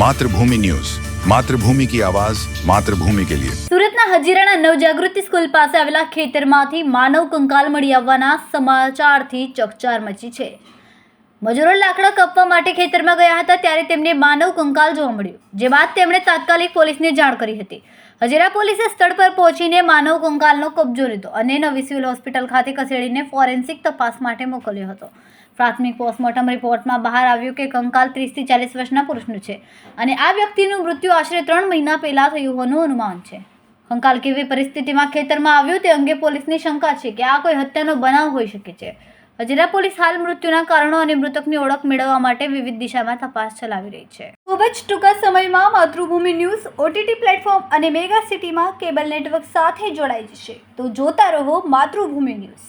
Mathrubhumi news. Mathrubhumi કી આવાજ, માતૃભૂમિ કે લિયે. સુરતના હજીરાના નવજાગૃતિ સ્કૂલ પાસે આવેલા ખેતરમાંથી માનવ કંકાલ મળી આવવાના સમાચારથી ચકચાર મચી છે. મજૂરો લાકડા કપવા માટે ખેતરમાં ગયા હતા ત્યારે તેમને માનવ કંકાલ જોવા મળ્યું. જે બાદ તેમણે તાત્કાલિક પોલીસને જાણ કરી હતી. હજીરા પોલીસે સ્થળ પર પહોંચીને માનવ કંકાલનો કબજો લીધો અને નવી સિવિલ હોસ્પિટલ ખાતે ખસેડીને ફોરેન્સિક તપાસ માટે મોકલ્યો હતો. પ્રાથમિક પોસ્ટમોર્ટમ રિપોર્ટમાં બહાર આવ્યું કે કંકાલ ત્રીસથી ચાલીસ વર્ષના પુરુષનું છે અને આ વ્યક્તિનું મૃત્યુ આશરે ત્રણ મહિના પહેલાં થયું હોવાનું અનુમાન છે. કંકાલ કેવી પરિસ્થિતિમાં ખેતરમાં આવ્યું તે અંગે પોલીસની શંકા છે કે આ કોઈ હત્યાનો બનાવ હોઈ શકે છે. હજીરા પોલીસ હાલ મૃત્યુના કારણો અને મૃતકની ઓળખ મેળવવા માટે વિવિધ દિશામાં તપાસ ચલાવી રહી છે. ખૂબ જ ટૂંકા સમયમાં માતૃભૂમિ ન્યૂઝ ઓટીટી પ્લેટફોર્મ અને મેગા સિટીમાં કેબલ નેટવર્ક સાથે જોડાઈ જશે. તો જોતા રહો માતૃભૂમિ ન્યૂઝ.